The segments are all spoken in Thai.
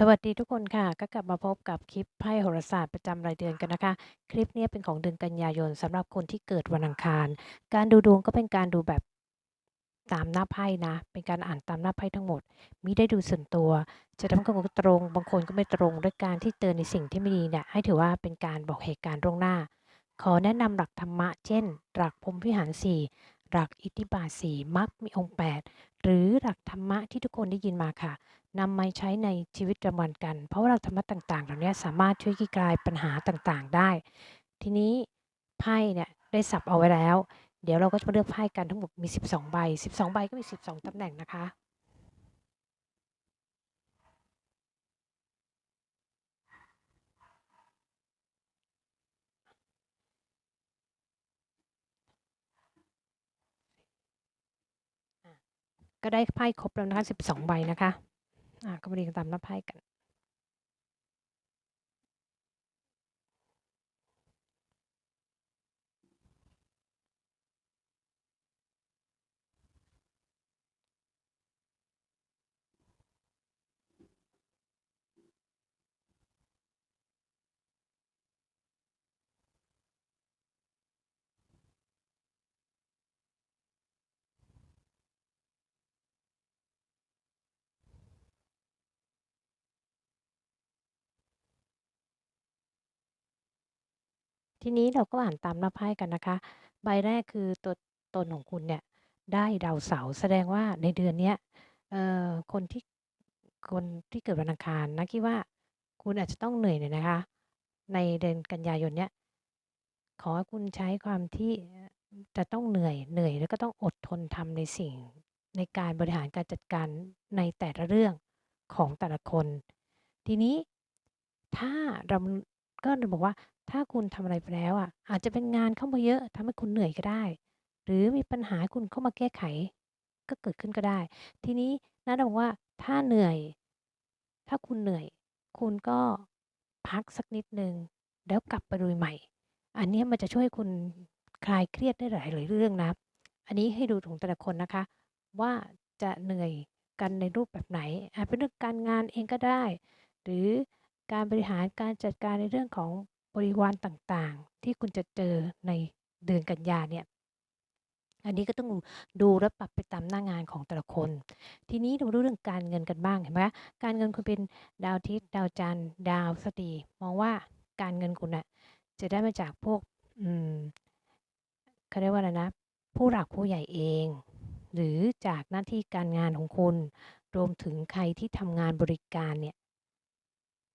สวัสดีทุกคนค่ะ ก็กลับมาพบกับคลิปไพ่โหราศาสตร์ประจำรายเดือนกันนะคะ คลิปนี้เป็นของเดือนกันยายนสำหรับคนที่เกิดวันอังคาร การดูดวงก็เป็นการดูแบบตามหน้าไพ่นะ เป็นการอ่านตามหน้าไพ่ทั้งหมด มิได้ดูส่วนตัว จะทำคนก็ตรง บางคนก็ไม่ตรงด้วยการที่เตือนในสิ่งที่ไม่ดีเนี่ยให้ถือว่าเป็นการบอกเหตุการณ์ล่วงหน้า ขอแนะนำหลักธรรมะ เช่น หลักพรมวิหารสี่หลักอิทธิบาทสี่มักมีองค์ 8 หรือหลักธรรมะที่ทุกคนได้ยินมาค่ะ นำมาใช้ในชีวิตประจำวันกัน เพราะว่าหลักธรรมะต่างๆ เหล่านี้สามารถช่วยคลี่คลายปัญหาต่างๆ ได้ ทีนี้ไพ่เนี่ยได้สับเอาไว้แล้ว เดี๋ยวเราก็จะมาเลือกไพ่กันทั้งหมดมี 12 ใบ 12 ใบก็มี 12 ตำแหน่งนะคะก็ได้ไพ่ครบแล้วนะคะ12 ใบนะคะ อะก็มาเรียงตามรับไพ่กัน ทีนี้เราก็อ่านตามหน้าไพ่กันนะคะ ใบแรกคือตัวตนของคุณเนี่ยได้ดาวเสาร์แสดงว่าในเดือนเนี้ยเอ่อคนที่คนที่เกิดวันอังคารนะคิดว่าคุณอาจจะต้องเหนื่อยหน่อยนะคะ ในเดือนกันยายนเนี้ยขอให้คุณใช้ความที่จะต้องเหนื่อยเหนื่อยแล้วก็ต้องอดทนทำในสิ่ง ในการบริหารการจัดการในแต่ละเรื่องของแต่ละคน ทีนี้ถ้าเราก็จะบอกว่า ถ้าคุณทำอะไรไปแล้วอะ อาจจะเป็นงานเข้ามาเยอะทำให้คุณเหนื่อยก็ได้ หรือมีปัญหาคุณเข้ามาแก้ไข ก็เกิดขึ้นก็ได้ ทีนี้นะเราบอกว่าถ้าเหนื่อย ถ้าคุณเหนื่อย คุณก็พักสักนิดหนึ่งแล้วกลับไปลุยใหม่ อันนี้มันจะช่วยคุณคลายเครียดได้หลายหลายเรื่องนะ อันนี้ให้ดูของแต่ละคนนะคะ ว่าจะเหนื่อยกันในรูปแบบไหนอาจเป็นเรื่องการงานเองก็ได้ หรือการบริหารการจัดการในเรื่องของ ริวารต่างๆ ที่คุณจะเจอในเดือนกันยาเนี่ย อันนี้ก็ต้องดูและปรับไปตามหน้างานของแต่ละคน ทีนี้เราดูเรื่องการเงินกันบ้างเห็นไหมการเงินคุณเป็นดาวอาทิตย์ดาวจันทร์ดาวสบดีมองว่าการเงินคุณน่ะจะได้มาจากพวกอืมเขาเรียกว่าอะไรนะ ผู้หลักผู้ใหญ่เอง หรือจากหน้าที่การงานของคุณ รวมถึงใครที่ทำงานบริการเนี่ย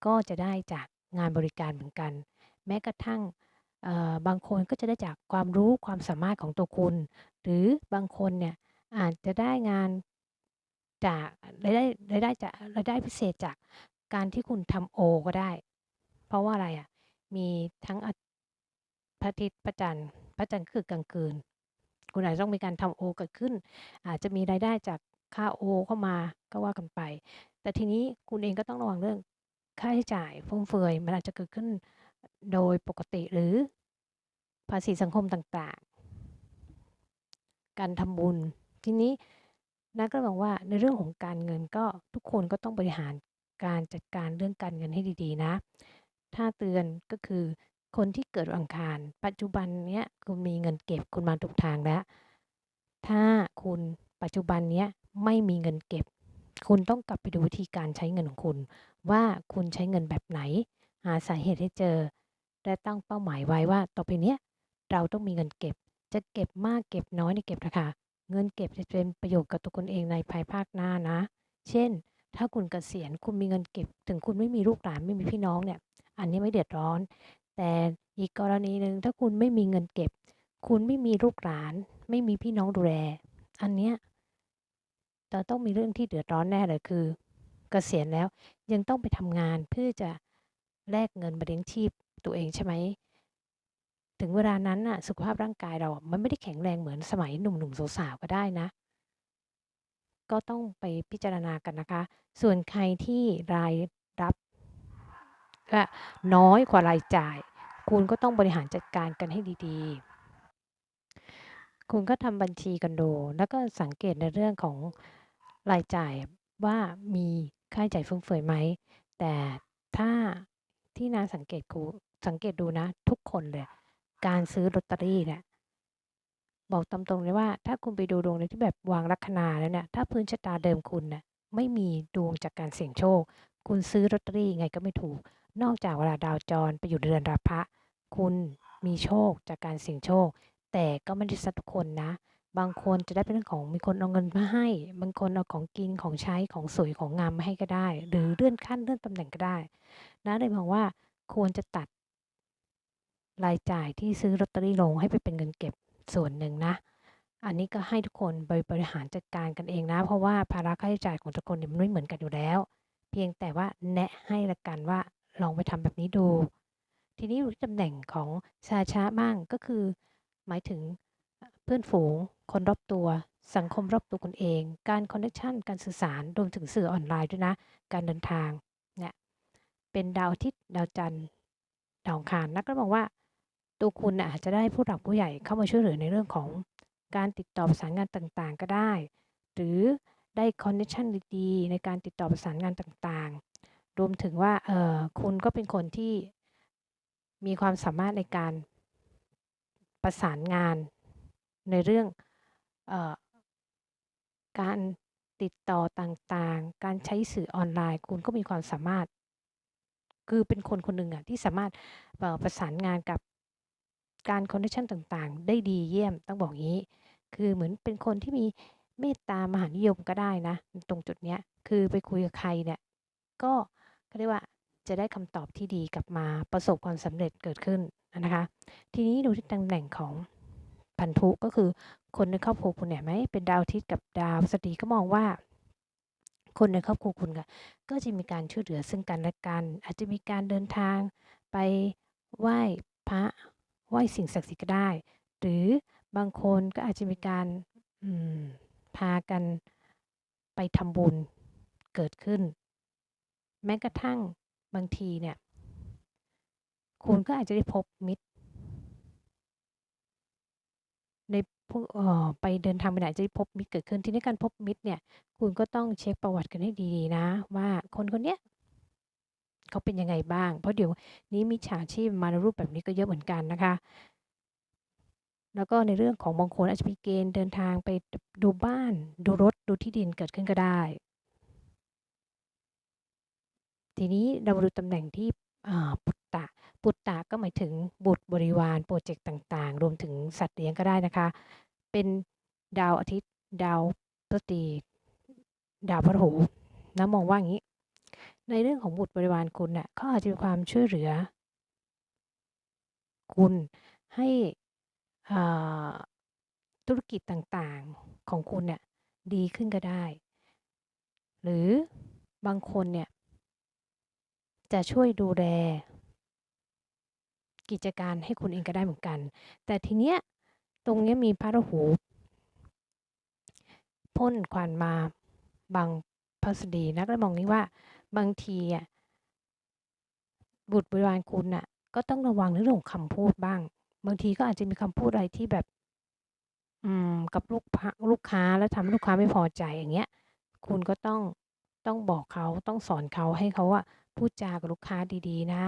ก็จะได้จากงานบริการเหมือนกัน แม้กระทั่งบางคนก็จะได้จากความรู้ความสามารถของตัวคุณ หรือบางคนเนี่ยอาจจะได้งานจากรายได้รายได้จากรายได้พิเศษจากการที่คุณทำโอก็ได้ เพราะว่าอะไรอะมีทั้งอาพระอาทิตย์พระจันทร์พระจันทร์คือกลางคืน คุณอาจจะต้องมีการทำโอเกิดขึ้น อาจจะมีรายได้จากค่าโอเข้ามาก็ว่ากันไป แต่ทีนี้คุณเองก็ต้องระวังเรื่องค่าใช้จ่ายฟุ่มเฟือยมันอาจจะเกิดขึ้น โดยปกติหรือภาษีสังคมต่างๆ การทำบุญ ทีนี้นักก็บอกว่าในเรื่องของการเงินก็ทุกคนก็ต้องบริหารการจัดการเรื่องการเงินให้ดีๆ นะ ถ้าเตือนก็คือคนที่เกิดอังคาร ปัจจุบันเนี้ยคุณมีเงินเก็บคุณมาถูกทางแล้ว ถ้าคุณปัจจุบันเนี้ยไม่มีเงินเก็บ คุณต้องกลับไปดูวิธีการใช้เงินของคุณ ว่าคุณใช้เงินแบบไหน หาสาเหตุให้เจอ และตั้งเป้าหมายไว้ว่า ต่อไปเนี้ยเราต้องมีเงินเก็บ จะเก็บมากเก็บน้อยนี่เก็บนะคะเงินเก็บจะเป็นประโยชน์กับตัวคุณเองในภายภาคหน้านะ เช่น ถ้าคุณเกษียณคุณมีเงินเก็บ ถึงคุณไม่มีลูกหลานไม่มีพี่น้องเนี่ย อันนี้ไม่เดือดร้อน แต่อีกกรณีหนึ่งถ้าคุณไม่มีเงินเก็บ คุณไม่มีลูกหลาน ไม่มีพี่น้องดูแล อันเนี้ยจะต้องมีเรื่องที่เดือดร้อนแน่เลยคือ เกษียณแล้วยังต้องไปทำงานเพื่อจะ แลกเงินมาเลี้ยงชีพตัวเองใช่ไหม ถึงเวลานั้นน่ะ สุขภาพร่างกายเราอะมันไม่ได้แข็งแรงเหมือนสมัยหนุ่มๆสาวๆก็ได้นะ ก็ต้องไปพิจารณากันนะคะ ส่วนใครที่รายรับก็น้อยกว่ารายจ่าย คุณก็ต้องบริหารจัดการกันให้ดีๆ คุณก็ทำบัญชีกันดู แล้วก็สังเกตในเรื่องของรายจ่ายว่ามีค่าใช้จ่ายฟุ่มเฟือยไหม แต่ถ้า ที่นาสังเกตคูสังเกตดูนะ ทุกคนเลย การซื้อลอตเตอรี่เนี่ยบอกตามตรงเลยว่า ถ้าคุณไปดูดวงในที่แบบวางลัคนาแล้วเนี่ย ถ้าพื้นชะตาเดิมคุณน่ะไม่มีดวงจากการเสี่ยงโชค คุณซื้อลอตเตอรี่ยังไงก็ไม่ถูก นอกจากเวลาดาวจรไปอยู่เดือนราพะ คุณมีโชคจากการเสี่ยงโชค แต่ก็ไม่ได้สักทุกคนนะ บางคนจะได้เป็นเรื่องของมีคนเอาเงินมาให้ บางคนเอาของกินของใช้ของสวยของงามมาให้ก็ได้ หรือเลื่อนขั้นเลื่อนตำแหน่งก็ได้นะเลยมองว่าควรจะตัดรายจ่ายที่ซื้อลอตเตอรี่ลงให้ไปเป็นเงินเก็บส่วนหนึ่งนะ อันนี้ก็ให้ทุกคนบริหารจัดการกันเองนะ เพราะว่าภาระค่าใช้จ่ายของทุกคนเนี่ยมันไม่เหมือนกันอยู่แล้ว เพียงแต่ว่าแนะให้ละกันว่าลองไปทำแบบนี้ดู ทีนี้ตำแหน่งของชาช้าบ้างก็คือ หมายถึงเพื่อนฝูง คนรอบตัว สังคมรอบตัวคุณเอง การคอนเนคชันการสื่อสารรวมถึงสื่อออนไลน์ด้วยนะ การเดินทางเนี่ยเป็นดาวอาทิตย์ดาวจันทร์ดาวคารนักก็บอกว่า ตัวคุณอาจจะได้ผู้หลักผู้ใหญ่เข้ามาช่วยเหลือในเรื่องของการติดต่อประสานงานต่างๆ ก็ได้ หรือได้คอนเนคชันดีๆ ในการติดต่อประสานงานต่างๆ รวมถึงว่าเออคุณก็เป็นคนที่มีความสามารถในการประสานงานในเรื่อง การติดต่อต่างๆ การใช้สื่อออนไลน์ คุณก็มีความสามารถ คือเป็นคนคนหนึ่งอะที่สามารถประสานงานกับการคอนเนคชันต่างๆ ได้ดีเยี่ยมต้องบอกงี้ คือเหมือนเป็นคนที่มีเมตตามหานิยมก็ได้นะ ตรงจุดเนี้ย คือไปคุยกับใครเนี่ย ก็เขาเรียกว่าจะได้คำตอบที่ดีกลับมาประสบความสำเร็จเกิดขึ้นนะคะ ทีนี้ดูที่ตำแหน่งของพันธุก็คือ คนในครอบครัวคุณเนี่ยไหมเป็นดาวทิศกับดาวสตรีก็มองว่า คนในครอบครัวคุณก็จะมีการช่วยเหลือซึ่งกันและกัน อาจจะมีการเดินทางไปไหว้พระไหว้สิ่งศักดิ์สิทธิ์ก็ได้ หรือบางคนก็อาจจะมีการพากันไปทำบุญเกิดขึ้น แม้กระทั่งบางทีเนี่ย คุณก็อาจจะได้พบมิตร ใน พวก เอ่อ ไปเดินทางไปไหนจะได้พบมิตรเกิดขึ้น ที่ในการพบมิตรเนี่ย คุณก็ต้องเช็คประวัติกันให้ดี ๆ นะว่า คนคนเนี้ย เขาเป็นยังไงบ้าง เพราะเดี๋ยวนี้มิจฉาชีพมาในรูปแบบนี้ก็เยอะเหมือนกันนะคะ แล้วก็ในเรื่องของบางคนอาจจะมีเกณฑ์เดินทางไปดูบ้าน ดูรถ ดูที่ดินเกิดขึ้นก็ได้ ทีนี้เรามาดูตำแหน่งที่ ปุตตะ ปุตตะก็หมายถึงบุตรบริวารโปรเจกต์ต่างๆ รวมถึงสัตว์เลี้ยงก็ได้นะคะ เป็นดาวอาทิตย์ ดาวพฤหัสดาวพฤหัสนะมองว่าอย่างนี้ ในเรื่องของบุตรบริวารคุณน่ะเขาอาจจะมีความช่วยเหลือ คุณให้ธุรกิจต่างๆของคุณเนี่ยดีขึ้นก็ได้ หรือบางคนเนี่ย จะช่วยดูแลกิจการให้คุณเองก็ได้เหมือนกัน แต่ทีเนี้ยตรงเนี้ยมีพระราหูพ่นควันมาบางพัสดีนักเลยมองนี้ว่าบางทีอะบุตรบริวารคุณอะ ก็ต้องระวังในเรื่องของคำพูดบ้าง บางทีก็อาจจะมีคำพูดอะไรที่แบบ อืม กับลูกลูกค้าแล้วทำให้ลูกค้าไม่พอใจอย่างเงี้ย คุณก็ต้องต้องบอกเขาต้องสอนเขาให้เขาอะ พูดจากับลูกค้าดีๆ นะ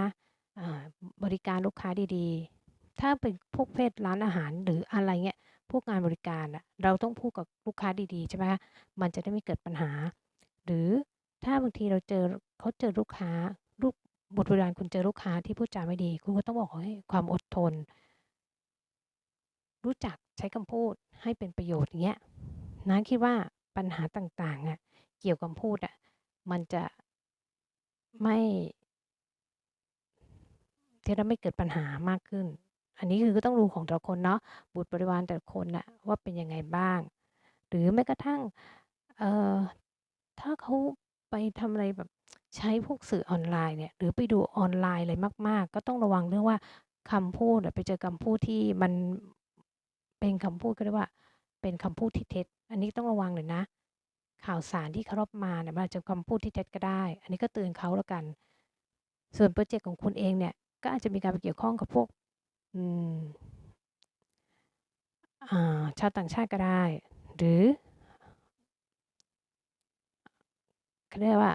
บริการลูกค้าดีๆ ถ้าเป็นพวกเพศร้านอาหารหรืออะไรเงี้ย พวกงานบริการอะเราต้องพูดกับลูกค้าดีๆ ใช่ไหมมันจะได้ไม่เกิดปัญหา หรือถ้าบางทีเราเจอเขาเจอลูกค้าลูกบทบริการคุณเจอลูกค้าที่พูดจาไม่ดี คุณก็ต้องบอกให้ความอดทน รู้จักใช้คำพูดให้เป็นประโยชน์อย่างเงี้ยนะคิดว่าปัญหาต่างๆอะเกี่ยวกับพูดอะมันจะ ไม่ที่จะไม่เกิดปัญหามากขึ้น อันนี้คือก็ต้องรู้ของแต่ละคนเนาะ บุตรบริวารแต่ละคนน่ะว่าเป็นยังไงบ้าง หรือแม้กระทั่ง เอ่อ ถ้าเขาไปทำอะไรแบบ ใช้พวกสื่อออนไลน์เนี่ย หรือไปดูออนไลน์อะไรมาก ๆ ก็ต้องระวังเรื่องว่า คำพูดไปเจอคำพูดที่มัน เป็นคำพูดก็เรียกว่า เป็นคำพูดที่เท็จ อันนี้ต้องระวังเลยนะ ข่าวสารที่เขารับมาเนี่ยมันอาจจะคำพูดที่เท็จก็ได้ อันนี้ก็เตือนเขาแล้วกัน ส่วนโปรเจกต์ของคุณเองเนี่ย ก็อาจจะมีการไปเกี่ยวข้องกับพวกชาวต่างชาติก็ได้ หรือ เขาเรียกว่า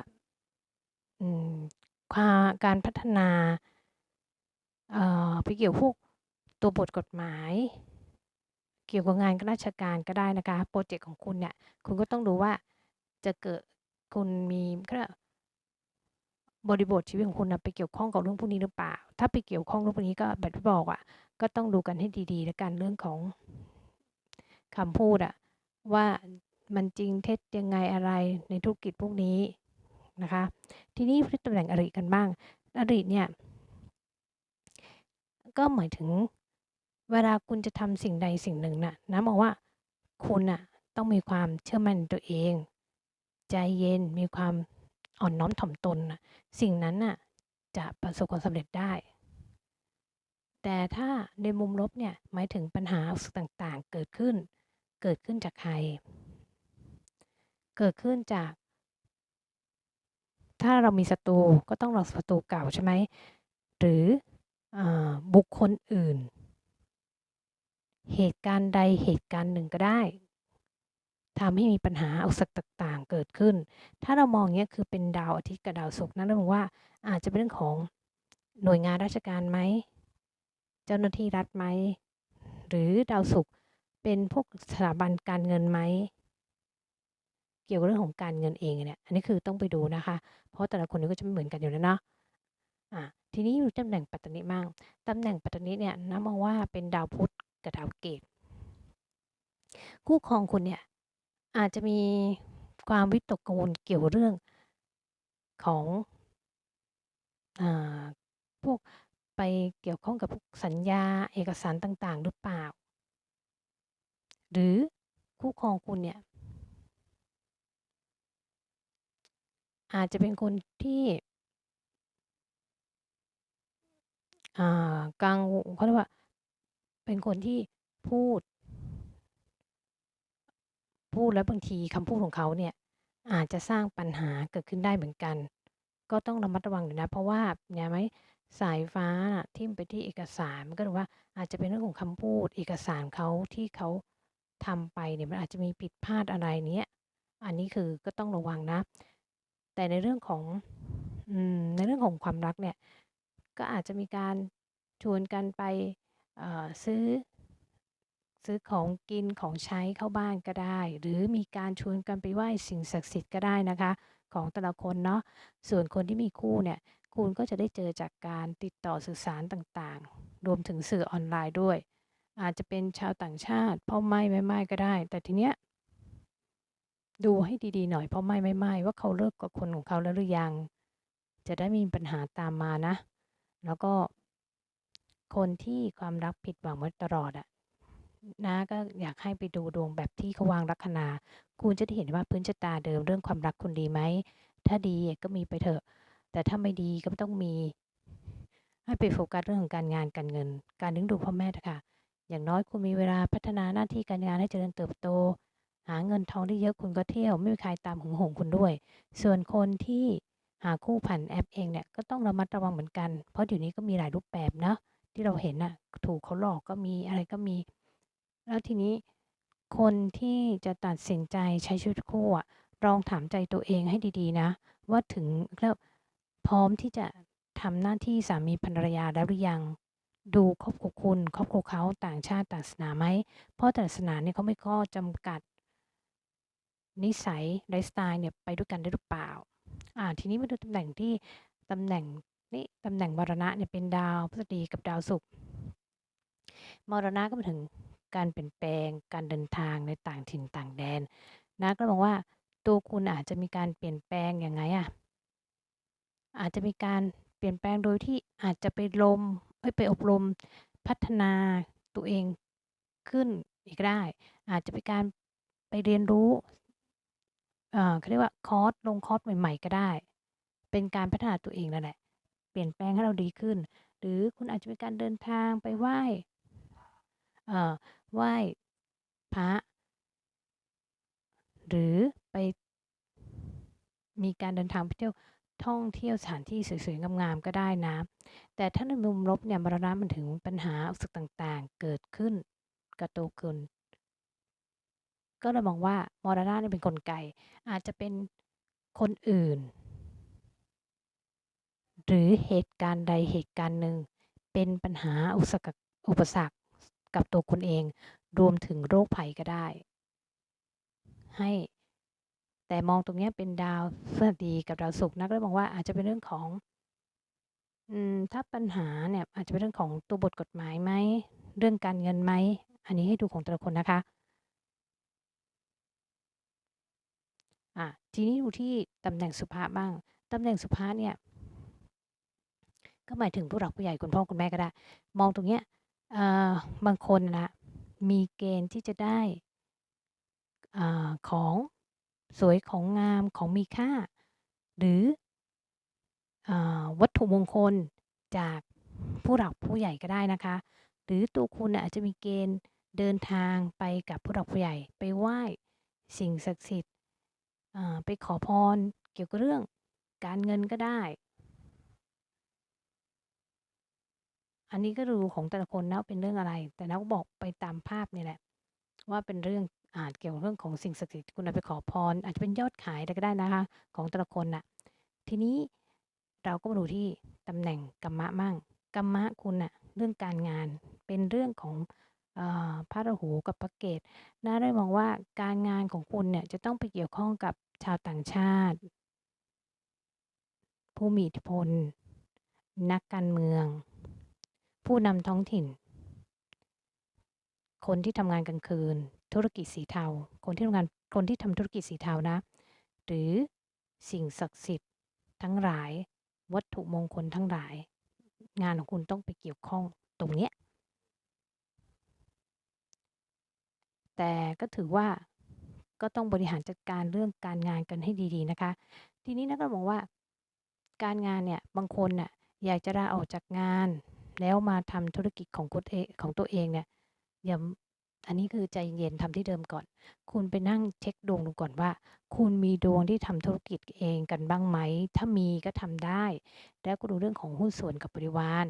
ความการพัฒนา เอ่อ ไปเกี่ยวพวกตัวบทกฎหมาย เกี่ยวกับงานราชการก็ได้นะคะโปรเจกต์ของคุณเนี่ย คุณก็ต้องดูว่า จะเกิดคุณมีก็บริบทชีวิตของคุณนะไปเกี่ยวข้องกับเรื่องพวกนี้หรือเปล่า ถ้าไปเกี่ยวข้องเรื่องพวกนี้ก็แบบที่บอกอะ่ะ ก็ต้องดูกันให้ดีๆแล้วกันเรื่องของคำพูดอะว่ามันจริงเท็จยังไงอะไรในธุรกิจพวกนี้นะคะ ทีนี้ตำแหน่งอริกันบ้าง อริเนี่ย ก็หมายถึงเวลาคุณจะทำสิ่งใดสิ่งหนึ่งน่ะนะบอกว่าคุณน่ะต้องมีความเชื่อมั่นตัวเอง ใจเย็นมีความอ่อนน้อมถ่อมตนสิ่งนั้นน่ะจะประสบความสำเร็จได้ แต่ถ้าในมุมลบเนี่ยหมายถึงปัญหาต่างๆ เกิดขึ้น เกิดขึ้นจากใคร เกิดขึ้นจาก ถ้าเรามีศัตรูก็ต้องรอศัตรูเก่าใช่ไหมหรืออบุคคลอื่น เหตุการณ์ใดเหตุการณ์หนึ่งก็ได้ ทำให้มีปัญหาอุปสรรคต่าง ๆ เกิดขึ้น ถ้าเรามองเนี้ยคือเป็นดาวอาทิตย์กับดาวศุกร์นั่นแปลว่าอาจจะเป็นเรื่องของหน่วยงานราชการไหม เจ้าหน้าที่รัฐไหม หรือดาวศุกร์เป็นพวกสถาบันการเงินไหม เกี่ยวกับเรื่องของการเงินเองเนี่ย อันนี้คือต้องไปดูนะคะ เพราะแต่ละคนนี้ก็จะไม่เหมือนกันอยู่แล้วเนาะอะทีนี้อยู่ตำแหน่งปัตตานีมั่งตำแหน่งปัตตานีเนี่ยนะมองว่าเป็นดาวพุธกับดาวเกตคู่ครองคุณเนี่ย อาจจะมีความวิตกกังวลเกี่ยวเรื่องของอพวกไปเกี่ยวข้องกับพวกสัญญาเอกสารต่างๆ หรือเปล่า หรือคู่ครองคุณเนี่ย อาจจะเป็นคนที่กลางเขาเรียกว่า เป็นคนที่พูด พูดแล้วบางทีคำพูดของเขาเนี่ยอาจจะสร้างปัญหาเกิดขึ้นได้เหมือนกัน ก็ต้องระมัดระวังอยนะ เพราะว่าเนี่ยไหมสายฟ้าทิ่มไปที่เอกสารมันก็ถือว่าอาจจะเป็นเรื่องของคำพูดเอกสารเขาที่เขาทำไปเนี่ยมันอาจจะมีผิดพลาดอะไรเนี้ยอันนี้คือก็ต้องระวังนะ แต่ในเรื่องของในเรื่องของความรักเนี่ยก็อาจจะมีการชวนกันไปซื้อ ซื้อของกินของใช้เข้าบ้านก็ได้ หรือมีการชวนกันไปไหว้สิ่งศักดิ์สิทธิ์ก็ได้นะคะ ของแต่ละคนเนาะส่วนคนที่มีคู่เนี่ยคุณก็จะได้เจอจากการติดต่อสื่อสารต่างๆ รวมถึงสื่อออนไลน์ด้วย อาจจะเป็นชาวต่างชาติพ่อไม่ไม่ไม่ก็ได้ แต่ทีเนี้ยดูให้ดีๆหน่อยพ่อไม่ไม่ไม่ว่าเขาเลิกกับคนของเขาแล้วหรือยัง จะได้มีปัญหาตามมานะ แล้วก็คนที่ความรักผิดหวังมาตลอดอะ นะก็อยากให้ไปดูดวงแบบที่เขาวางลัคนา คุณจะได้เห็นว่าพื้นชะตาเดิมเรื่องความรักคุณดีไหม ถ้าดีก็มีไปเถอะ แต่ถ้าไม่ดีก็ไม่ต้องมี ให้ไปโฟกัสเรื่องของการงานการเงิน การเลี้ยงดูพ่อแม่ค่ะ อย่างน้อยคุณมีเวลาพัฒนาหน้าที่การงานให้เจริญเติบโต หาเงินทองได้เยอะคุณก็เที่ยว ไม่มีใครตามหึงหงคุณด้วย ส่วนคนที่หาคู่ผ่านแอปเองเนี่ยก็ต้องระมัดระวังเหมือนกัน เพราะเดี๋ยวนี้ก็มีหลายรูปแบบนะที่เราเห็นนะถูกเขาหลอกก็มีอะไรก็มี แล้วทีนี้คนที่จะตัดสินใจใช้ชีวิตคู่อะลองถามใจตัวเองให้ดีๆ นะ ว่าถึงแล้วพร้อมที่จะทำหน้าที่สามีภรรยาแล้วหรือยัง ดูครอบครัวคุณ ครอบครัวเขาต่างชาติต่างศาสนาไหม เพราะแต่ศาสนาเนี่ยเขาไม่ก็จำกัดนิสัยไลฟ์สไตล์เนี่ยไปด้วยกันได้หรือเปล่า อ่า ทีนี้มาดูตำแหน่งที่ตำแหน่งนี่ตำแหน่งมรณะเนี่ยเป็นดาวพฤษฎีกับดาวศุกร์มรณะก็มาถึง การเปลี่ยนแปลง การเดินทางในต่างถิ่นต่างแดน นะก็บอกว่าตัวคุณอาจจะมีการเปลี่ยนแปลงยังไงอะอาจจะมีการเปลี่ยนแปลงโดยที่อาจจะไปลมไปอบรมพัฒนาตัวเองขึ้นอีกได้ อาจจะเป็นการไปเรียนรู้เขาเรียกว่าคอร์สลงคอร์สใหม่ๆ ก็ได้ เป็นการพัฒนาตัวเองนั่นแหละ เปลี่ยนแปลงให้เราดีขึ้น หรือคุณอาจจะเป็นการเดินทางไปไหว้ ไหว้พระ หรือไป มีการเดินทางไปเที่ยวท่องเที่ยวสถานที่สวยๆ งามๆ ก็ได้นะ แต่ถ้าในมุมลบเนี่ยมรณะมันถึงปัญหาอุปสรรคต่างๆ เกิดขึ้นกระโตกนก็เรามองว่ามรณะนี่เป็นนกลไก อาจจะเป็นคนอื่น หรือเหตุการณ์ใดเหตุการณ์หนึ่งเป็นปัญหาอุปสรรคอุปสรรค กับตัวคุณเอง รวมถึงโรคภัยก็ได้ ให้ แต่มองตรงนี้เป็นดาวพฤหัสดีกับดาวศุกร์นะก็เลยมองว่าอาจจะเป็นเรื่องของ อืม ถ้าปัญหาเนี่ย อาจจะเป็นเรื่องของตัวบทกฎหมายไหมเรื่องการเงินไหมอันนี้ให้ดูของแต่ละคนนะคะอะทีนี้ดูที่ตำแหน่งสุภาพบ้างตำแหน่งสุภาพเนี่ยก็หมายถึงผู้หลักผู้ใหญ่คุณพ่อคุณแม่ก็ได้ มองตรงเนี้ย เอ่อ บางคนนะมีเกณฑ์ที่จะได้อาของสวย ของงาม ของมีค่า หรืออาวัตถุมงคลจากผู้หลักผู้ใหญ่ก็ได้นะคะ หรือตัวคุณน่ะอาจจะมีเกณฑ์เดินทางไปกับผู้หลักผู้ใหญ่ ไปไหว้สิ่งศักดิ์สิทธิ์ อ่า ไปขอพรเกี่ยวกับเรื่องการเงินก็ได้ อันนี้ก็ดูของแต่ละคนนะเป็นเรื่องอะไร แต่นักบอกไปตามภาพนี่แหละ ว่าเป็นเรื่องอาจเกี่ยวกับเรื่องของสิ่งศักดิ์สิทธิ์คุณอาไปขอพร อาจจะเป็นยอดขายอะไรก็ได้นะคะ ของแต่ละคนน่ะ ทีนี้เราก็มาดูที่ตำแหน่งกรรมะมั่งกรรมะคุณน่ะเรื่องการงานเป็นเรื่องของพระราหูกับพระเกตน่าได้มองว่าการงานของคุณเนี่ยจะต้องไปเกี่ยวข้องกับชาวต่างชาติ ผู้มีอิทธิพล นักการเมือง ผู้นำท้องถิ่น คนที่ทำงานกลางคืน ธุรกิจสีเทา คนที่ทำงานคนที่ทำธุรกิจสีเทานะ หรือสิ่งศักดิ์สิทธิ์ ทั้งหลาย วัตถุมงคลทั้งหลาย งานของคุณต้องไปเกี่ยวข้องตรงเนี้ยแต่ก็ถือว่าก็ต้องบริหารจัดการเรื่องการงานกันให้ดีๆนะคะ ทีนี้นะก็บอกว่า การงานเนี่ยบางคนน่ะอยากจะลาออกจากงาน แล้วมาทำธุรกิจของคุณเองของตัวเองเนี่ยอย่าอันนี้คือใจเย็นทำที่เดิมก่อน คุณไปนั่งเช็คดวงดูก่อนว่า คุณมีดวงที่ทำธุรกิจเองกันบ้างไหม ถ้ามีก็ทำได้ แล้วก็ดูเรื่องของหุ้นส่วนกับบริวาร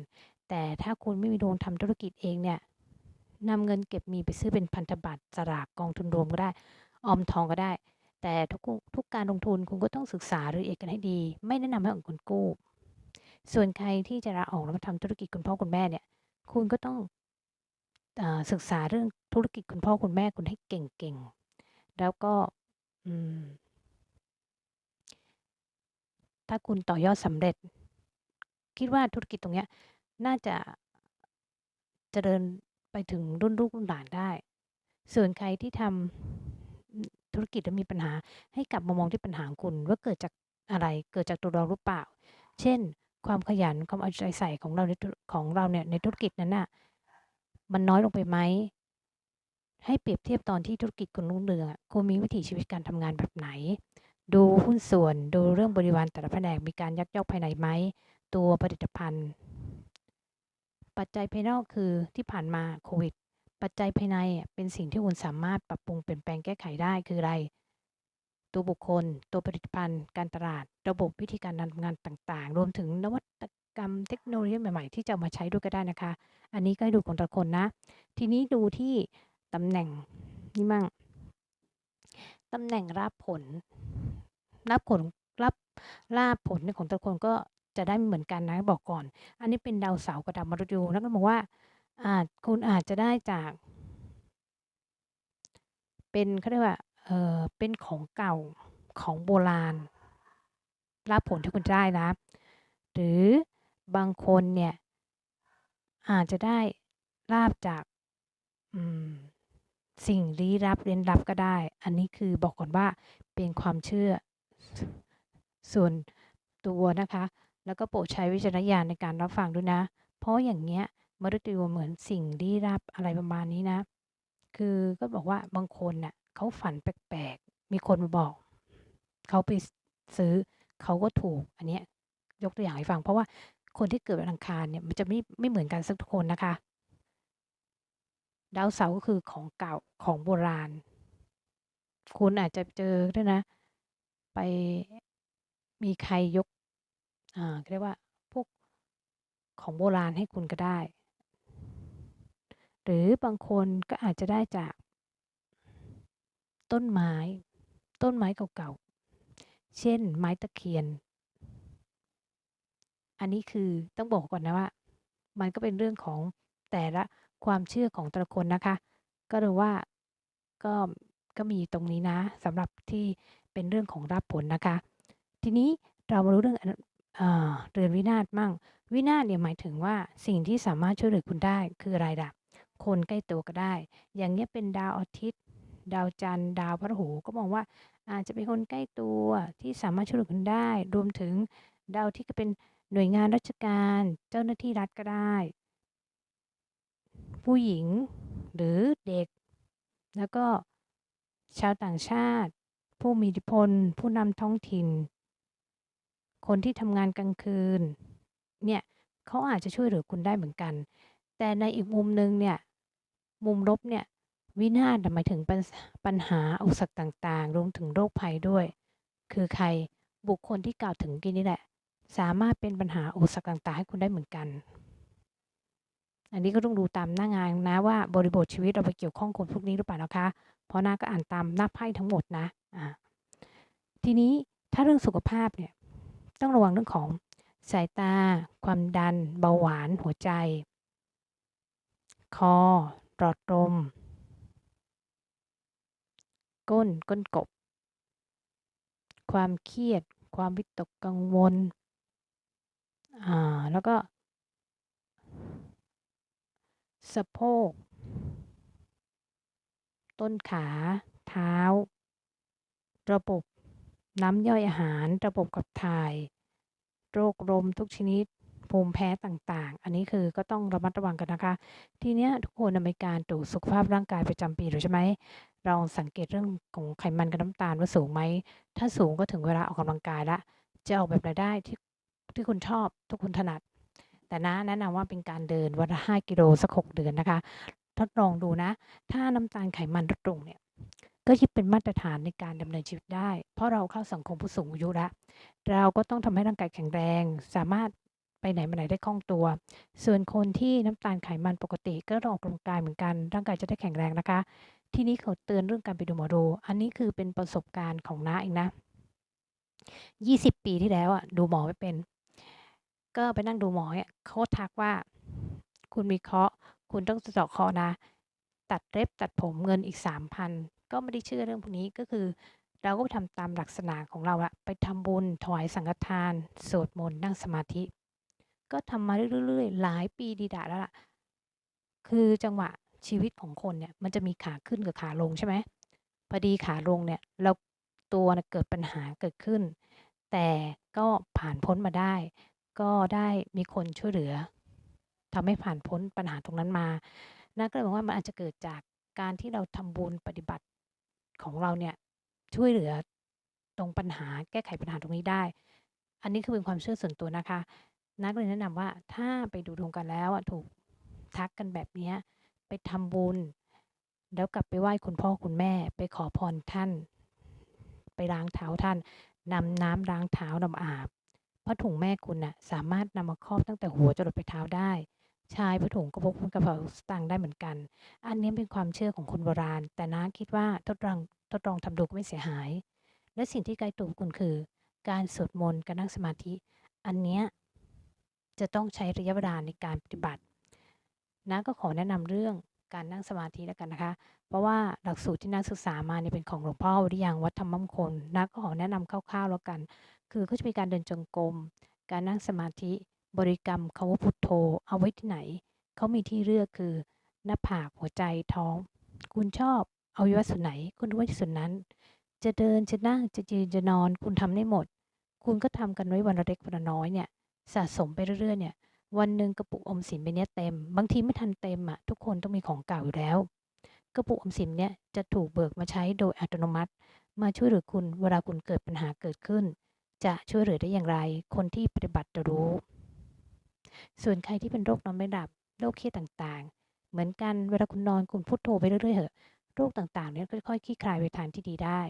แต่ถ้าคุณไม่มีดวงทำธุรกิจเองเนี่ยนำเงินเก็บมีไปซื้อเป็นพันธบัตรสลากกองทุนรวมก็ได้ ออมทองก็ได้ แต่ทุกทุกการลงทุนคุณก็ต้องศึกษาหรือเอกกันให้ดี ไม่แนะนำให้ของคุณกู้ ส่วนใครที่จะลาออกแล้วมาทำธุรกิจคุณพ่อคุณแม่เนี่ย คุณก็ต้องอศึกษาเรื่องธุรกิจคุณพ่อคุณแม่คุณให้เก่งๆ แล้วก็ถ้าคุณต่อยอดสำเร็จ คิดว่าธุรกิจตรงเนี้ยน่าจะเจริญไปถึงรุ่นลูกรุ่นหลานได้ ส่วนใครที่ทำธุรกิจแล้วมีปัญหาให้กลับมามองที่ปัญหาของคุณว่าเกิดจากอะไรเกิดจากตัวเราหรือเปล่า เช่น ความขยัน ความเอาใจใส่ของเราในธุของเราเนี่ยในธุรกิจนั้นน่ะ มันน้อยลงไปไหม ให้เปรียบเทียบตอนที่ธุรกิจคุณรุ่งเรืองอะคุณมีวิถีชีวิตการทำงานแบบไหน ดูหุ้นส่วน ดูเรื่องบริวารแต่ละแผนก มีการยักยอกภายในไหม ตัวผลิตภัณฑ์ ปัจจัยภายนอกคือที่ผ่านมาโควิด ปัจจัยภายในอะเป็นสิ่งที่คุณสามารถปรับปรุงเปลี่ยนแปลงแก้ไขได้คืออะไร ตัวบุคคล ตัวผลิตภัณฑ์ การตลาด ระบบวิธีการทำงานต่างๆ รวมถึงนวัตกรรมเทคโนโลยีใหม่ๆ ที่จะมาใช้ด้วยก็ได้นะคะ อันนี้ก็ให้ดูของแต่คนนะ ทีนี้ดูที่ตำแหน่งนี่มั่งตำแหน่งลาภผลลาภผลลาภลาภผลของแต่ละคนก็จะได้เหมือนกันนะบอกก่อน อันนี้เป็นดาวเสาร์กับดาวมฤตยูแล้วก็บอกว่าอาจคุณอาจจะได้จาก เป็นเขาเรียกว่า เอ่อเป็นของเก่าของโบราณลาภผลที่คุณได้นะหรือบางคนเนี่ยอาจจะได้ลาภจากสิ่งลี้ลับเร้นลับก็ได้ อันนี้คือบอกก่อนว่าเป็นความเชื่อส่วนตัวนะคะ แล้วก็โปรดใช้วิจารณญาณในการรับฟังด้วยนะ เพราะอย่างเงี้ยมฤตยูเหมือนสิ่งลี้ลับอะไรประมาณนี้นะ คือก็บอกว่าบางคนน่ะ เขาฝันแปลกๆ มีคนมาบอก เขาไปซื้อเขาก็ถูก อันนี้ยยกตัวอย่างให้ฟัง เพราะว่าคนที่เกิดวันอังคารเนี่ยมันจะไม่ไม่เหมือนกันสักทุกคนนะคะ ดาวเสาร์ก็คือของเก่าของโบราณ คุณอาจจะเจอด้วยนะ ไปมีใครยกอ่าเรียกว่าพวกของโบราณให้คุณก็ได้ หรือบางคนก็อาจจะได้จาก ต้นไม้ ต้นไม้เก่าๆ เช่น ไม้ตะเคียน อันนี้คือต้องบอกก่อนนะว่า มันก็เป็นเรื่องของแต่ละความเชื่อของแต่ละคนนะคะ ก็รู้ว่าก็ก็มีตรงนี้นะสำหรับที่เป็นเรื่องของรับผลนะคะ ทีนี้เรามารู้เรื่องเออเรือนวินาศมั่ง วินาศเนี่ยหมายถึงว่าสิ่งที่สามารถช่วยเหลือคุณได้คืออะไรล่ะ คนใกล้ตัวก็ได้ อย่างเงี้ยเป็นดาวอาทิตย์ ดาวจันทร์ดาวพฤหัสก็มองว่าอาจจะเป็นคนใกล้ตัวที่สามารถช่วยเหลือคุณได้ รวมถึงดาวที่ก็เป็นหน่วยงานราชการเจ้าหน้าที่รัฐก็ได้ ผู้หญิงหรือเด็ก แล้วก็ชาวต่างชาติ ผู้มีอิทธิพล ผู้นำท้องถิ่น คนที่ทำงานกลางคืนเนี่ยเขาอาจจะช่วยเหลือคุณได้เหมือนกัน แต่ในอีกมุมหนึ่งเนี่ยมุมลบเนี่ย วินาศหมายถึงปัญปัญหาอุปสรรคต่างๆ รวมถึงโรคภัยด้วย คือใครบุคคลที่กล่าวถึงกี้นี่แหละ สามารถเป็นปัญหาอุปสรรคต่างๆ ให้คุณได้เหมือนกัน อันนี้ก็ต้องดูตามหน้างานนะว่าบริบทชีวิตเราไปเกี่ยวข้องคนพวกนี้หรือเปล่านะคะ เพราะหน้าก็อ่านตามหน้าไพ่ทั้งหมดนะอ่าทีนี้ถ้าเรื่องสุขภาพเนี่ยต้องระวังเรื่องของสายตา ความดัน เบาหวาน หัวใจ คอ หลอดลม ก้น ก้นกบ ความเครียด ความวิตกกังวล อ่า แล้วก็ สะโพก ต้นขา เท้า ระบบ น้ำย่อยอาหาร ระบบขับถ่าย โรคลมทุกชนิดภูมิแพ้ต่างๆ อันนี้คือก็ต้องระมัดระวังกันนะคะ ทีเนี้ยทุกคนมีการตรวจสุขภาพร่างกายประจำปีหรือใช่ไหม เราสังเกตเรื่องของไขมันกับน้ำตาลว่าสูงไหม ถ้าสูงก็ถึงเวลาออกกำลังกายละ จะออกแบบไหนได้ที่ที่คุณชอบทุกคนถนัด แต่นะแนะนำว่าเป็นการเดินวันละ 5 กิโลสัก 6 เดือนนะคะ ทดลองดูนะ ถ้าน้ำตาลไขมันลดลงเนี่ย ก็ยึดเป็นมาตรฐานในการดำเนินชีวิตได้ เพราะเราเข้าสังคมผู้สูงอายุแล้วเราก็ต้องทำให้ร่างกายแข็งแรง สามารถไปไหนมาไหนได้คล่องตัว ส่วนคนที่น้ำตาลไขมันปกติก็ต้องออกกำลังกายเหมือนกัน ร่างกายจะได้แข็งแรงนะคะ ทีนี้เขาเตือนเรื่องการไปดูหมอดู อันนี้คือเป็นประสบการณ์ของน้าเองนะ20ปีที่แล้วอะดูหมอไม่เป็น ก็ไปนั่งดูหมอเนี่ยเขาทักว่า คุณมีเคราะห์คุณต้องเดาะคราะห์นะ ตัดเล็บตัดผมเงินอีก3,000ก็ไม่ได้เชื่อเรื่องพวกนี้ก็คือ เราก็ทำตามลักษณะของเราละไปทำบุญถวายสังฆทาน สวดมนต์นั่งสมาธิ ก็ทำมาเรื่อยๆหลายปีดีดาแล้วล่ะ คือจังหวะ ชีวิตของคนเนี่ยมันจะมีขาขึ้นกับขาลงใช่ไหมพอดีขาลงเนี่ยเราตัวเกิดปัญหาเกิดขึ้น แต่ก็ผ่านพ้นมาได้ ก็ได้มีคนช่วยเหลือทำให้ผ่านพ้นปัญหาตรงนั้นมานะก็เลยบอกว่ามันอาจจะเกิดจากการที่เราทำบุญปฏิบัติของเราเนี่ยช่วยเหลือตรงปัญหาแก้ไขปัญหาตรงนี้ได้ อันนี้คือเป็นความเชื่อส่วนตัวนะคะ นักเลยแนะนำว่าถ้าไปดูดวงกันแล้วถูกทักกันแบบนี้ ไปทำบุญ แล้วกลับไปไหว้คุณพ่อคุณแม่ ไปขอพรท่าน ไปล้างเท้าท่านนำน้ำล้างเท้านำอาบผ้าถุงแม่คุณน่ะสามารถนำมาครอบตั้งแต่หัวจรดไปเท้าได้ชายผ้าถุงก็พกกระเป๋าสตางค์ได้เหมือนกัน อันนี้เป็นความเชื่อของคนโบราณ แต่น้าคิดว่าทดลองทดลองทำดูก็ไม่เสียหาย และสิ่งที่ใกล้ตัวคุณคือ การสวดมนต์การนั่งสมาธิ อันเนี้ยจะต้องใช้ระยะเวลาในการปฏิบัติ น้าก็ขอแนะนำเรื่องการนั่งสมาธิแล้วกันนะคะ เพราะว่าหลักสูตรที่นักศึกษามาเนี่ยเป็นของหลวงพ่อวิริยังวัดธรรมมงคลนักก็ขอแนะนำคร่าวๆแล้วกัน คือก็จะมีการเดินจงกรม การนั่งสมาธิ บริกรรมคำว่าพุทโธ เอาไว้ที่ไหน เขามีที่เลือกคือหน้าผากหัวใจท้อง คุณชอบเอาวิวัส่วนไหน คุณไว้ที่ส่วนนั้น จะเดินจะนั่งจะยืนจะนอน คุณทำได้หมด คุณก็ทำกันไว้วันละเล็กวันละน้อยเนี่ยสะสมไปเรื่อยๆเนี่ย วันหนึ่งกระปุกออมสินใบเนี้ยเต็ม บางทีไม่ทันเต็มอะทุกคนต้องมีของเก่าอยู่แล้ว กระปุกออมสินเนี่ยจะถูกเบิกมาใช้โดยอัตโนมัติ มาช่วยเหลือคุณเวลาคุณเกิดปัญหาเกิดขึ้น จะช่วยเหลือได้อย่างไร คนที่ปฏิบัติจะรู้ ส่วนใครที่เป็นโรคนอนไม่หลับโรคเครียดต่างๆ เหมือนกันเวลาคุณนอนคุณพุโทโธไปเรื่อยๆเหอะโรคต่างๆเนี่ยค่อยๆคลี่คลายไปทางที่ดีได้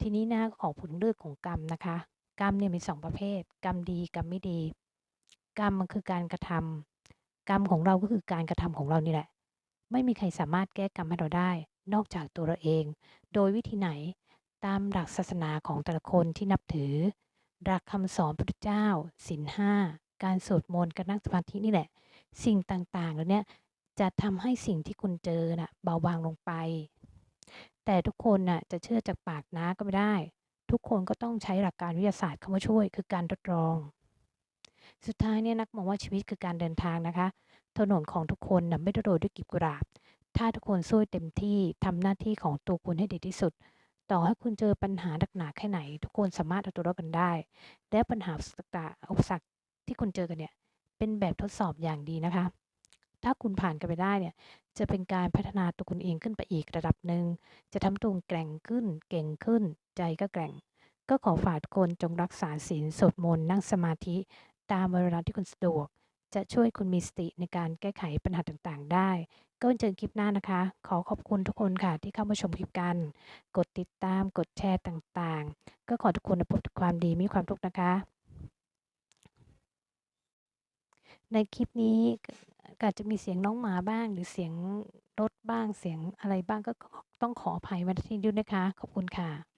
ทีนี้นะขอผลเลือกของกรรมนะคะ กรรมเนี่ยมีสองประเภท กรรมดีกรรมไม่ดี กรรมมันคือการกระทำกรรมของเราก็คือการกระทำของเรานี่แหละ ไม่มีใครสามารถแก้กรรมให้เราได้ นอกจากตัวเราเอง โดยวิธีไหนตามหลักศาสนาของแต่ละคนที่นับถือ หลักคำสอนพระเจ้าศีลห้าการสวดมนต์การนั่งสมาธินี่แหละ สิ่งต่างๆเหล่าเนี้ยจะทำให้สิ่งที่คุณเจอน่ะเบาบางลงไป แต่ทุกคนน่ะจะเชื่อจากปากน้าก็ไม่ได้ ทุกคนก็ต้องใช้หลักการวิทยาศาสตร์เข้ามาช่วยคือการทดลอง สุดท้ายเนี่ยนักมองว่าชีวิตคือการเดินทางนะคะ ถนนของทุกคนนะไม่ได้โรยด้วยกลีบกุหลาบ ถ้าทุกคนสู้เต็มที่ทำหน้าที่ของตัวคุณให้ดีที่สุด ต่อให้คุณเจอปัญหาหนักหนาแค่ไหน ทุกคนสามารถเอาตัวรอดกันได้ และปัญหาอุปสรรคที่คุณเจอกันเนี่ยเป็นแบบทดสอบอย่างดีนะคะ ถ้าคุณผ่านกันไปได้เนี่ยจะเป็นการพัฒนาตัวคุณเองขึ้นไปอีกระดับหนึ่งจะทำตัวแกร่งขึ้น เก่งขึ้น ใจก็แกร่ง ก็ขอฝากทุกคนจงรักษาศีลสวดมนต์นั่งสมาธิ ตามเวลาที่คุณสะดวก จะช่วยคุณมีสติในการแก้ไขปัญหาต่างๆ ได้ ก็เจอกันคลิปหน้านะคะ ขอขอบคุณทุกคนค่ะที่เข้ามาชมคลิปกัน กดติดตามกดแชร์ต่างๆ ก็ขอทุกคนพบความดีมีความทุกข์นะคะ ในคลิปนี้อาจจะมีเสียงน้องหมาบ้าง หรือเสียงรถบ้างเสียงอะไรบ้างก็ต้องขออภัยไว้ณที่ด้วยนะคะ ขอบคุณค่ะ